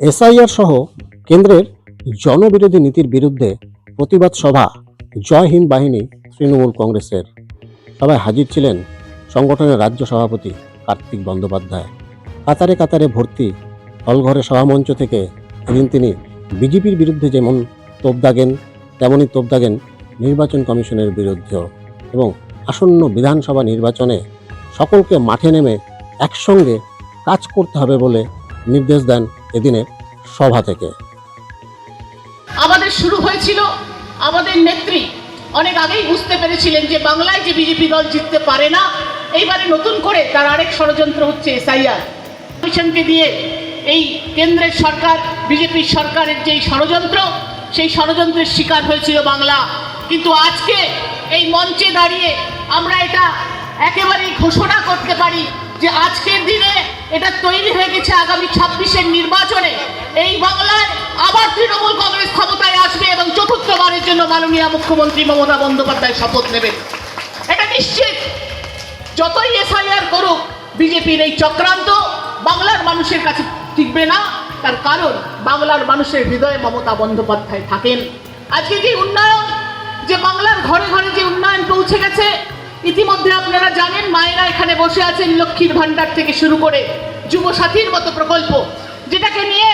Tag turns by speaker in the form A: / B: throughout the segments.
A: SIR সহ কেন্দ্রের জনবিরোধী নীতির বিরুদ্ধে প্রতিবাদ সভা জয় হিন্দ বাহিনী তৃণমূল কংগ্রেসের। সভায় হাজির ছিলেন সংগঠনের রাজ্য সভাপতি কার্তিক বন্দ্যোপাধ্যায়। কাতারে কাতারে ভর্তি হলঘরে সভামঞ্চ থেকে এদিন তিনি বিজেপির বিরুদ্ধে যেমন তোপ দাগেন তেমনই তোপ দাগেন নির্বাচন কমিশনের বিরুদ্ধেও এবং আসন্ন বিধানসভা নির্বাচনে সকলকে মাঠে নেমে একসঙ্গে কাজ করতে হবে বলে নির্দেশ দেন এদিনের সভা থেকে।
B: আমাদের শুরু হয়েছিল, আমাদের নেত্রী অনেক আগেই বুঝতে পেরেছিলেন যে বাংলায় যে বিজেপি দল জিততে পারে না, এইবারে নতুন করে তার আরেক ষড়যন্ত্র হচ্ছে এসআইআর। কমিশনকে দিয়ে এই কেন্দ্রের সরকার বিজেপি সরকারের যেই ষড়যন্ত্র, সেই ষড়যন্ত্রের শিকার হয়েছিল বাংলা। কিন্তু আজকে এই মঞ্চে দাঁড়িয়ে আমরা এটা একেবারেই ঘোষণা করতে পারি যে আজকের দিনে এটা তৈরি হয়ে গেছে আগামী ছাব্বিশের নির্বাচনে। এই বাংলায় আবার তৃণমূল কংগ্রেস ক্ষমতায় আসবে এবং চতুর্থবারের জন্য মাননীয় মুখ্যমন্ত্রী মমতা বন্দ্যোপাধ্যায় শপথ নেবেন। এটা নিশ্চিত। যতই এসআইআর করুক, বিজেপির এই চক্রান্ত বাংলার মানুষের কাছে টিকবে না। তার কারণ, বাংলার মানুষের হৃদয়ে মমতা বন্দ্যোপাধ্যায় থাকেন। আজকে যে উন্নয়ন, যে বাংলার ঘরে ঘরে যে উন্নয়ন পৌঁছে গেছে ইতিমধ্যে আপনারা জানেন মায়েরা এখানে বসে আছেন লক্ষ্মীর ভাণ্ডার থেকে শুরু করে যুবসাথীর মতো প্রকল্প, যেটাকে নিয়ে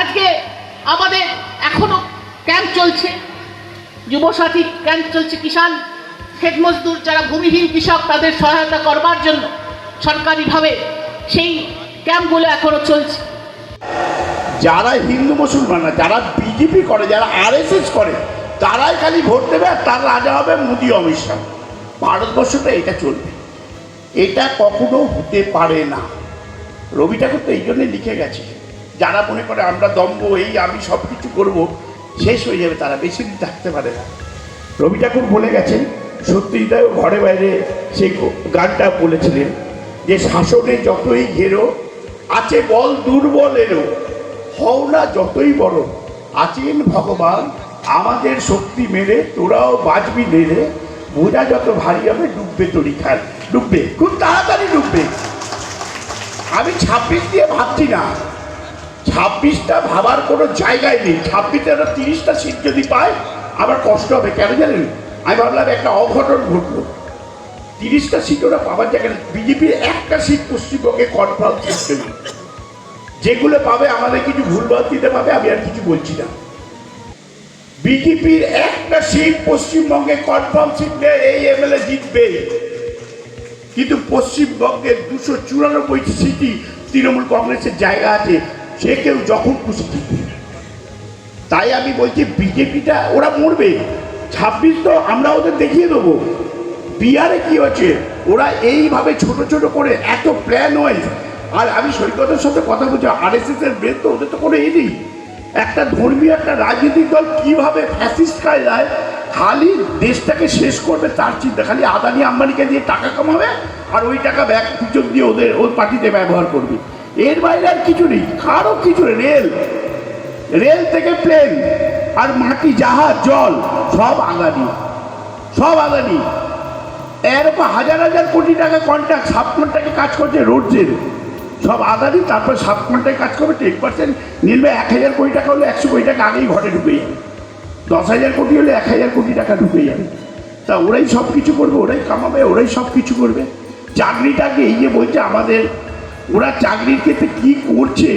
B: আজকে আমাদের এখনও ক্যাম্প চলছে। যুবসাথী ক্যাম্প চলছে কিষাণ খেত মজদুর যারা ভূমিহীন কৃষক, তাদের সহায়তা করবার জন্য সরকারিভাবে সেই ক্যাম্পগুলো এখনও চলছে।
C: যারা হিন্দু মুসলমান না, যারা বিজেপি করে, যারা আরএসএস করে, তারাই খালি ভোট দেবে আর তার রাজা হবে মোদী, অমিত শাহ। ভারতবর্ষটা এটা চলবে। এটা কখনো হতে পারে না। রবি ঠাকুর তো এই জন্যে লিখে গেছে। যারা মনে করে আমরা দম্ভ, এই আমি সব কিছু করব, শেষ হয়ে যাবে, তারা বেশি দিন থাকতে পারে না। রবি ঠাকুর বলে গেছেন সত্যিটাও ঘরে বাইরে সেই গানটা বলেছিলেন যে, শাসনে যতই ঘেরো, আছে বল দুর্বলেরও হও না যতই বড়, আছেন ভগবান, আমাদের শক্তি মেরে, তোরাও বাঁচবি নেড়ে। বোঝা যত ভারী হবে ডুববে তরি খান ডুববে, খুব তাড়াতাড়ি ডুববে। আমি ছাব্বিশ দিয়ে ভাবছি না। ছাব্বিশটা ভাবার কোনো জায়গায় নেই। ছাব্বিশে একটা তিরিশটা সিট যদি পায়, আমার কষ্ট হবে। কেন জানেন? আমি ভাবলাম একটা অঘটন ঘটলো। তিরিশটা সিট ওরা পাবার জায়গায় বিজেপির একটা সিট পশ্চিমবঙ্গে কনফার্ম সিস্টেম যেগুলো পাবে, আমাদের কিছু ভুলভাল দিতে পাবে, আমি আর কিছু বলছি না। বিজেপির একটা সিট পশ্চিমবঙ্গে কনফার্ম সিট নিয়ে এই এমএলএ জিতবে। কিন্তু পশ্চিমবঙ্গের দুশো চুরানব্বইটি সিটই তৃণমূল কংগ্রেসের জায়গা আছে, সে কেউ যখন খুশি তাই আমি বলছি, বিজেপিটা, ওরা মরবে। ছাব্বিশ তো আমরা ওদের দেখিয়ে দেবো। বিহারে কি হচ্ছে? ওরা এইভাবে ছোট ছোট করে এত প্ল্যান হয়। আর আমি সৈকতের সাথে কথা বলছি, আর এস এর ব্রেন তো ওদের তো কোনো ই নেই। একটা ধর্মীয়, একটা রাজনৈতিক দল কীভাবে ফ্যাসিস্ট যায়, খালি দেশটাকে শেষ করবে, তার চিন্তা। খালি আদানি আম্বানিকে দিয়ে টাকা কামাবে, আর ওই টাকা ব্যাগ পিছন দিয়ে ওদের ওর পার্টিতে ব্যবহার করবে। এর বাইরে আর কিছু নেই, কারও কিছু রেল। রেল থেকে প্লেন, আর মাটি, জাহাজ, জল, সব আদানি। সব আদানি। এরকম হাজার হাজার কোটি টাকা কন্ট্রাক্ট সাত ঘন্টাকে কাজ করছে রোডসের সব আদানি, তারপর সাত ঘন্টায় কাজ করবে টেন পার্সেন্ট নিলবে এক হাজার কোটি টাকা হলে একশো কোটি টাকা আগেই ঘরে ঢুকে যাবে। দশ হাজার কোটি হলে এক হাজার কোটি টাকা ঢুকে যাবে। তা ওরাই সব কিছু করবে, ওরাই কামাবে, ওরাই সব কিছু করবে। চাকরিটাকে এই যে বলছে আমাদের, ওরা চাকরির ক্ষেত্রে কী করছে,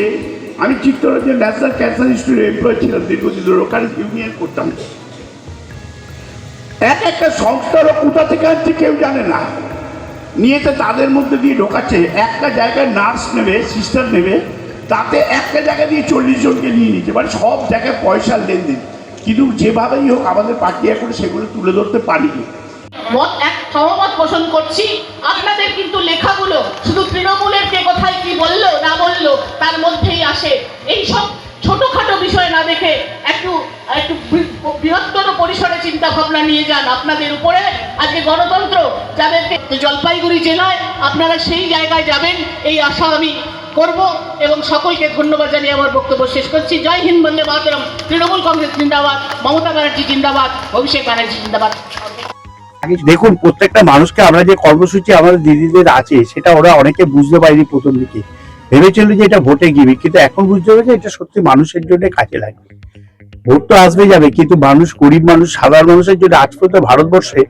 C: আমি Chittaranjan national cancer institute employ ছিলাম দীর্ঘদিন ওখানে ইউনিয়ন করতাম। এক একটা সংস্থারও কোথা থেকে আনছে কেউ জানে না। নিয়েতে তাদের মধ্যে দিয়ে ঢোকাচ্ছে। একটা জায়গায় নার্স নেবে সিস্টার নেবে, তাতে একটা জায়গা দিয়ে চল্লিশ জনকে নিয়ে নিচ্ছে মানে সব জায়গায় পয়সার লেনদেন। কিন্তু যেভাবেই হোক, আমাদের পার্টি এখন সেগুলো তুলে ধরতে পারিনি।
B: এক সহমত পোষণ করছি। আপনাদের কিন্তু লেখাগুলো শুধু তৃণমূলের কে কোথায় কি বলল, না বলল, তার মধ্যেই আসে। এই সব ছোটখাটো বিষয় না দেখে একটু একটু বৃহত্তর পরিসরে চিন্তা ভাবনা নিয়ে যান আপনাদের উপরে। আজকে গণতন্ত্র যাদেরকে জলপাইগুড়ি জেলায় আপনারা সেই জায়গায় যাবেন, এই আশা আমি করব এবং সকলকে ধন্যবাদ জানিয়ে আমার বক্তব্য শেষ করছি। জয় হিন্দ, বন্দে মাতরম। তৃণমূল কংগ্রেস জিন্দাবাদ, মমতা ব্যানার্জি জিন্দাবাদ, অভিষেক ব্যানার্জি জিন্দাবাদ।
D: দেখুন, প্রত্যেকটা মানুষকে আমরা যে কর্মসূচি আমাদের দিদিদের আছে, সেটা ওরা অনেকে বুঝতে পারিনি প্রথম দিকে।
C: ভেবেছিল যে এটা ভোটে গিয়ে কিন্তু এখন বুঝতে হবে যে এটা সত্যি মানুষের জন্য কাজে লাগবে। ভোট তো আসবে যাবে, কিন্তু মানুষ, গরিব মানুষ, সাধারণ মানুষের জন্য আজ পর্যন্ত ভারতবর্ষে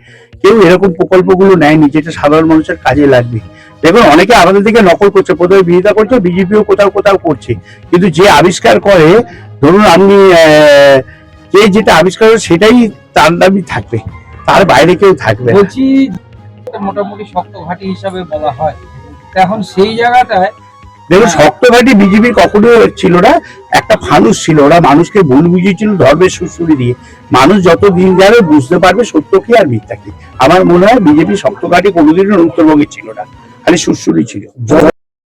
C: কেউ এরকম প্রকল্পগুলো নেয়নি যেটা সাধারণ মানুষের কাজে লাগবে। দেখুন, অনেকে আমাদের দিকে নকল করছে প্রথমে বিরোধিতা করছে, বিজেপিও কোথাও কোথাও করছে। কিন্তু যে আবিষ্কার করে, ধরুন আপনি যে যেটা আবিষ্কার করে সেটাই তার নামই থাকবে, তার বাইরে কেউ থাকবে
E: মোটামুটি শক্ত ঘাঁটি হিসাবে বলা হয়। এখন সেই জায়গাটায়
C: দেখুন শক্ত ঘাটি বিজেপি কখনো ছিল না একটা ফানুস ছিল ওরা মানুষকে ভুল বুঝিয়েছিল ধর্মের সুশ্রুতি দিয়ে। মানুষ যত দিন যাবে বুঝতে পারবে সত্য কি আর মিথ্যা কি। আমার মনে হয় বিজেপি শক্ত ঘাটি কোনোদিনও উত্তরবঙ্গে ছিল না খালি সুশ্রুতি ছিল।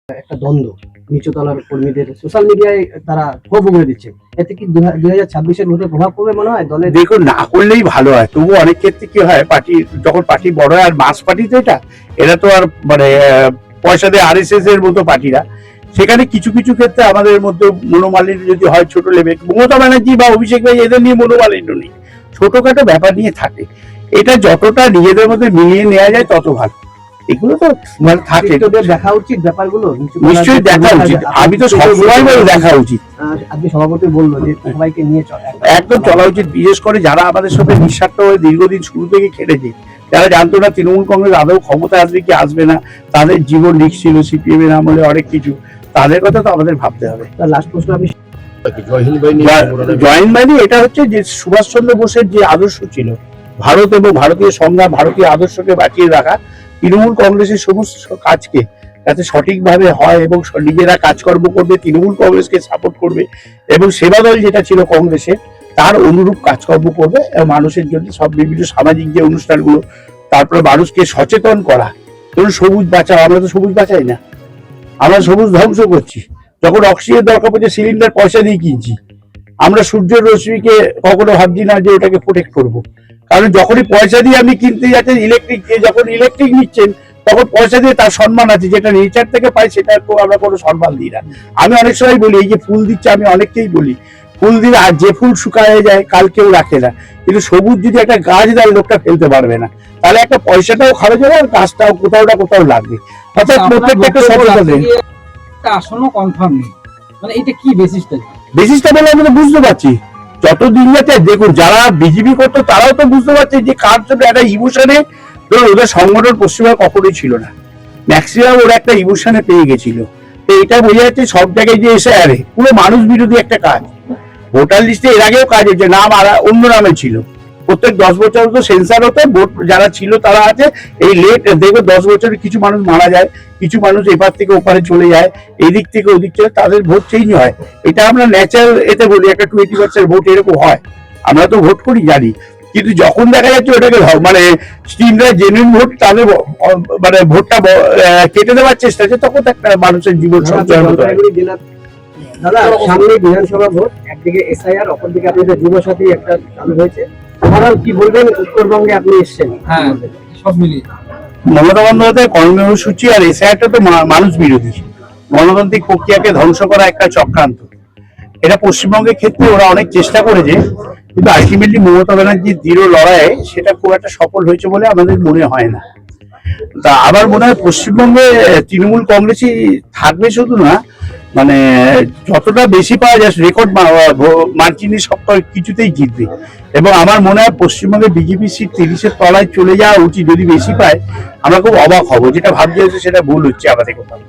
F: একটা দ্বন্দ্ব নিচুতলার কর্মীদের সোশ্যাল মিডিয়ায় তারা ক্ষোভ উগড়ে দিচ্ছে। এতে কি দুই হাজার ছাব্বিশের মধ্যে প্রভাব পড়বে মনে হয় দলের?
C: দেখুন না করলেই ভালো হয় তবু অনেক ক্ষেত্রে কি হয় পার্টি যখন পার্টি বড় হয় আর মাস পার্টি তো এটা এরা তো আর মানে পয়সা দিয়ে আর এর মতো পার্টিরা সেখানে কিছু কিছু ক্ষেত্রে আমাদের মধ্যে মনোমালিন্য যদি হয় ছোট লেভেল মমতা ব্যানার্জি বা অভিষেক ভাই এদের নিয়ে মনোমালিন্য নেই। ছোটখাটো ব্যাপার নিয়ে থাকে। এটা যতটা নিজেদের মধ্যে মিলিয়ে নেওয়া যায় তত ভালো। এগুলো তো মানে থাকে।
F: দেখা উচিত ব্যাপারগুলো।
C: নিশ্চয়ই দেখা উচিত। আমি তো সবসময় বলি দেখা উচিত।
F: আজকে সভাপতি বলল যে সবাইকে নিয়ে চল।
C: একদম চলা উচিত। বিশেষ করে যারা আমাদের সাথে নিঃস্বার্থ হয়ে দীর্ঘদিন শুরু থেকে খেটেছে যারা জানতো না তৃণমূল কংগ্রেস আদৌ ক্ষমতা আসবে কি আসবে না তাদের জীবন লিখ ছিল সিপিএম এর আমলে অনেক কিছু তাদের কথা তো আমাদের ভাবতে হবে।
F: লাস্ট প্রশ্ন আপনি
C: জয়েন্ট বাহিনী এটা হচ্ছে যে সুভাষচন্দ্র বোসের যে আদর্শ ছিল ভারত এবং ভারতীয় সংজ্ঞা ভারতীয় আদর্শকে বাঁচিয়ে রাখা তৃণমূল কংগ্রেসের সমস্ত কাজকে যাতে সঠিকভাবে হয় এবং নিজেরা কাজকর্ম করবে তৃণমূল কংগ্রেসকে সাপোর্ট করবে এবং সেবা দল যেটা ছিল কংগ্রেসের তার অনুরূপ কাজকর্ম করবে এবং মানুষের জন্য সব বিভিন্ন সামাজিক যে অনুষ্ঠানগুলো, তারপরে মানুষকে সচেতন করা। ধরুন সবুজ বাঁচাও, আমরা তো সবুজ বাঁচাই না। আমরা সবুজ ধ্বংস করছি। যখন অক্সিজেন দরকার পড়ছে, সিলিন্ডার পয়সা দিয়ে কিনছি। আমরা সূর্যের রশ্মিকে কখনো ভাবছি না যে ওটাকে প্রোটেক্ট করব। কারণ যখনই পয়সা দিয়ে আপনি কিনতে যাচ্ছেন ইলেকট্রিক যখন ইলেকট্রিক নিচ্ছেন, তখন পয়সা দিয়ে তার সম্মান আছে। যেটা নেচার থেকে পাই সেটা আমরা কোনো সম্মান দিই না। আমি অনেক সময় বলি, এই যে ফুল দিচ্ছে, আমি অনেককেই বলি। ফুল দিলে আর যে ফুল শুকায় যায় কাল কেউ রাখে না। কিন্তু সবুজ যদি একটা গাছ দেয় লোকটা ফেলতে পারবে না। তাহলে একটা পয়সাটাও খরচ হবে আর গাছটাও কোথাও না কোথাও লাগবে। অর্থাৎ প্রত্যেকটা একটা সচেতন
E: আসনও কনফার্ম নেই। মানে এটা কি বেসিসটা
C: বেসিসটা বলে বুঝতে পারছি। যত দিন যাচ্ছে দেখুন যারা বিজেপি করতো তারাও তো বুঝতে পারছে যে কার জন্য একটা ইমোশনে ধরুন ওদের সংগঠন পশ্চিমবঙ্গে কখনোই ছিল না। ম্যাক্সিমাম ওরা একটা ইমোশনে পেয়ে গেছিল। তো এটা বোঝা যাচ্ছে সব জায়গায় যে এসে আরে পুরো মানুষ বিরোধী একটা কাজ। ভোটার লিস্টে এর আগেও কাজ হচ্ছে নাম আর অন্য নামে ছিল। প্রত্যেক দশ বছর তো সেন্সার হতো ভোট যারা ছিল তারা আছে। এই লেট দেখবে দশ বছরে কিছু মানুষ মারা যায় কিছু মানুষ এপার থেকে ওপারে চলে যায় এদিক থেকে ওদিক চলে তাদের ভোট চেঞ্জ হয়। এটা আমরা ন্যাচারাল এতে বলি একটা টোয়েন্টি পার্সেন্ট ভোট এরকম হয়। আমরা তো ভোট করি জানি। কিন্তু যখন দেখা যাচ্ছে ওটাকে মানে স্টিমরা জেনুইন ভোট তাদের মানে ভোটটা কেটে দেওয়ার চেষ্টা হচ্ছে তখন একটা মানুষের জীবন সঞ্চয়
F: দাদা সামনে বিধানসভা ভোট একদিকে এসআইআর অপরদিকে আপনাদের যুবসাথী একটা চালু হয়েছে। ওভারঅল কি বলবেন? উত্তরবঙ্গে আপনি এসছেন।
E: হ্যাঁ সব মিলিয়ে।
C: মমতা বন্দ্যোপাধ্যায় কর্মসূচি আর এসআইআরটা তো মানুষ বিরোধী। গণতান্ত্রিক প্রক্রিয়াকে ধ্বংস করা একটা চক্রান্ত। এটা পশ্চিমবঙ্গের ক্ষেত্রে ওরা অনেক চেষ্টা করেছে কিন্তু আলটিমেটলি মমতা ব্যানার্জির দৃঢ় লড়াইয়ে সেটা খুব একটা সফল হয়েছে বলে আমাদের মনে হয় না। তা আমার মনে হয় পশ্চিমবঙ্গে তৃণমূল কংগ্রেসই থাকবে শুধু না মানে যতটা বেশি পাওয়া যায় রেকর্ড মার্জিনে সব কিছুতেই জিতবে। এবং আমার মনে হয় পশ্চিমবঙ্গে বিজেপি সিট তিরিশের তলায় চলে যাওয়া উচিত, যদি বেশি পায়, আমরা খুব অবাক হব। যেটা ভাবতে হচ্ছে সেটা ভুল হচ্ছে আমাদের কোথাও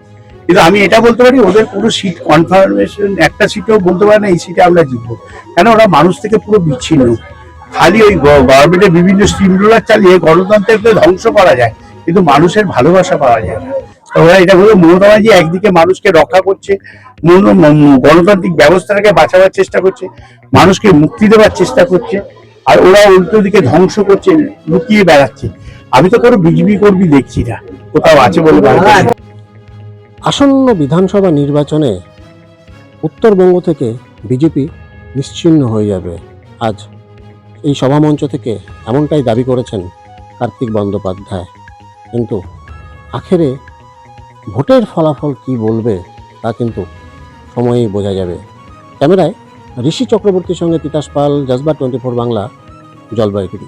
C: কিন্তু আমি এটা বলতে পারি, ওদের কোনো সিট কনফার্মেশন একটা সিটেও বলতে পারে না, এই সিটে আমরা জিতবো। কেন, ওরা মানুষ থেকে পুরো বিচ্ছিন্ন। খালি ওই গভর্নমেন্টের বিভিন্ন স্টিম রোলার চালিয়ে গণতন্ত্রকে ধ্বংস করা যায়, কিন্তু মানুষের ভালোবাসা পাওয়া যায় না। ওরা এটা হলো মমতা ব্যানার্জি একদিকে মানুষকে রক্ষা করছে গণতান্ত্রিক ব্যবস্থাটাকে বাঁচাবার চেষ্টা করছে, মানুষকে মুক্তি দেওয়ার চেষ্টা করছে, আর ওরা উল্টো দিকে ধ্বংস করছে, লুকিয়ে বেড়াচ্ছে। আমি তো কোনো বিজেপি কর্মী দেখছি না, কোথাও আছে বলে।
A: আসন্ন বিধানসভা নির্বাচনে উত্তরবঙ্গ থেকে বিজেপি নিশ্চিহ্ন হয়ে যাবে। আজ এই সভামঞ্চ থেকে এমনটাই দাবি করেছেন কার্তিক বন্দ্যোপাধ্যায়। কিন্তু আখেরে ভোটের ফলাফল কি বলবে তা কিন্তু সময়েই বোঝা যাবে। ক্যামেরায় ঋষি চক্রবর্তীর সঙ্গে তিতাস পাল, জাজবা টোয়েন্টি ফোর বাংলা, জলপাইগুড়ি।